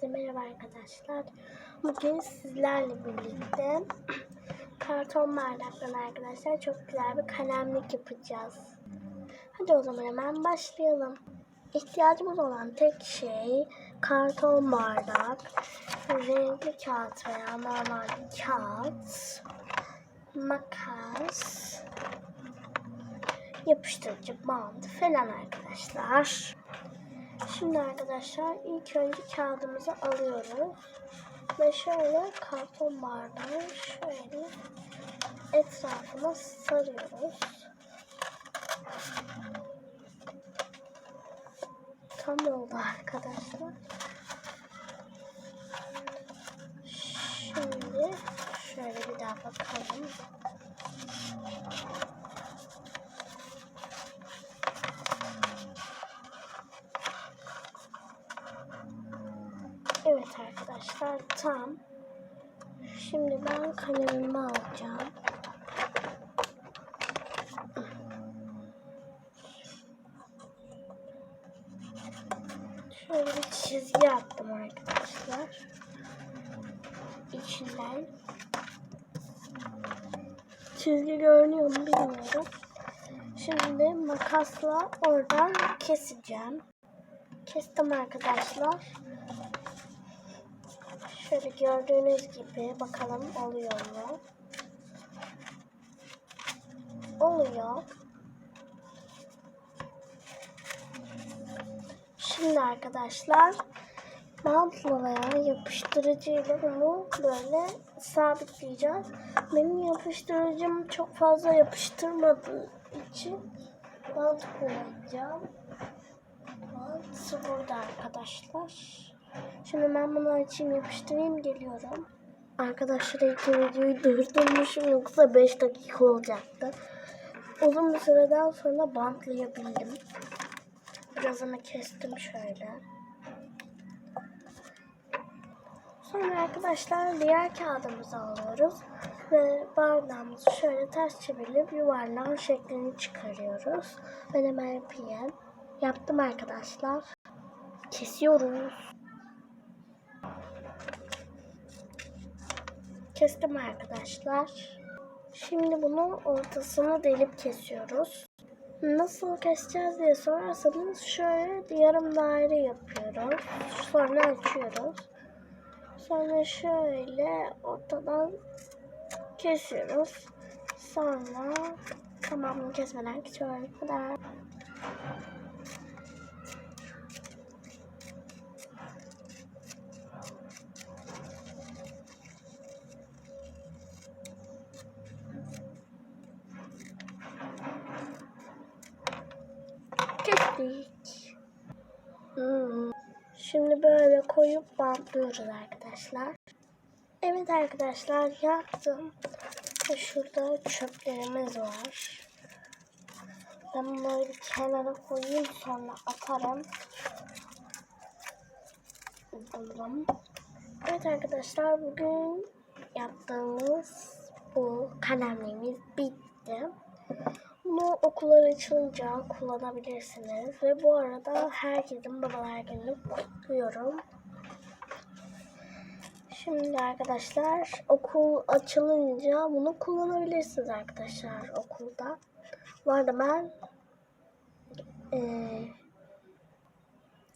Herkese merhaba arkadaşlar. Bugün sizlerle birlikte karton bardaktan arkadaşlar çok güzel bir kalemlik yapacağız. Hadi o zaman hemen başlayalım. İhtiyacımız olan tek şey karton bardak, renkli kağıt veya normal kağıt, makas, yapıştırıcı bant falan arkadaşlar. Şimdi arkadaşlar ilk önce kağıdımızı alıyoruz. Ve şöyle karton bardağı şöyle etrafına sarıyoruz. Tam oldu arkadaşlar. Şimdi şöyle bir daha bakalım. Arkadaşlar tam. Şimdi ben kalemimi alacağım. Şöyle bir çizgi attım arkadaşlar. İçinden. Çizgi görünüyor mu bilmiyorum. Şimdi makasla oradan keseceğim. Kestim arkadaşlar. Şöyle gördüğünüz gibi bakalım oluyor mu? Oluyor. Şimdi arkadaşlar bantla veya yapıştırıcıyla bunu böyle sabitleyeceğiz. Benim yapıştırıcım çok fazla yapıştırmadığı için bant kullanacağım. Bant burada arkadaşlar. Şimdi ben bunu açayım yapıştırayım geliyorum. Arkadaşlar ilk videoyu durdurmuşum yoksa 5 dakika olacaktı. Uzun bir süreden sonra bantlayabildim. Birazını kestim şöyle. Sonra arkadaşlar diğer kağıdımızı alıyoruz. Ve bardağımızı şöyle ters çevirip yuvarlağın şeklini çıkarıyoruz. Ben hemen yapayım. Yaptım arkadaşlar. Kesiyoruz. Kestim arkadaşlar. Şimdi bunu ortasını delip kesiyoruz. Nasıl keseceğiz diye sorarsanız şöyle yarım daire yapıyoruz. Sonra açıyoruz. Sonra şöyle ortadan kesiyoruz. Sonra tamamını kesmeden kesiyoruz. Bu kadar. Kestik. Hmm. Şimdi böyle koyup bantlıyoruz arkadaşlar. Evet arkadaşlar yaptım. Ve şurada çöplerimiz var. Ben bunları bir kenara koyayım sonra atarım. Buldum. Evet arkadaşlar bugün yaptığımız bu kalemliğimiz bitti. Bunu okullar açılınca kullanabilirsiniz. Ve bu arada herkesin babalar gününü kutluyorum. Şimdi arkadaşlar okul açılınca bunu kullanabilirsiniz arkadaşlar okulda. Bu arada ben eee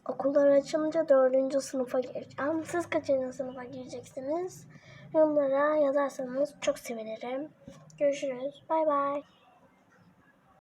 okullar açılınca dördüncü sınıfa gireceğim. Siz kaçıncı sınıfa gireceksiniz? Yorumlara yazarsanız çok sevinirim. Görüşürüz. Bay bay.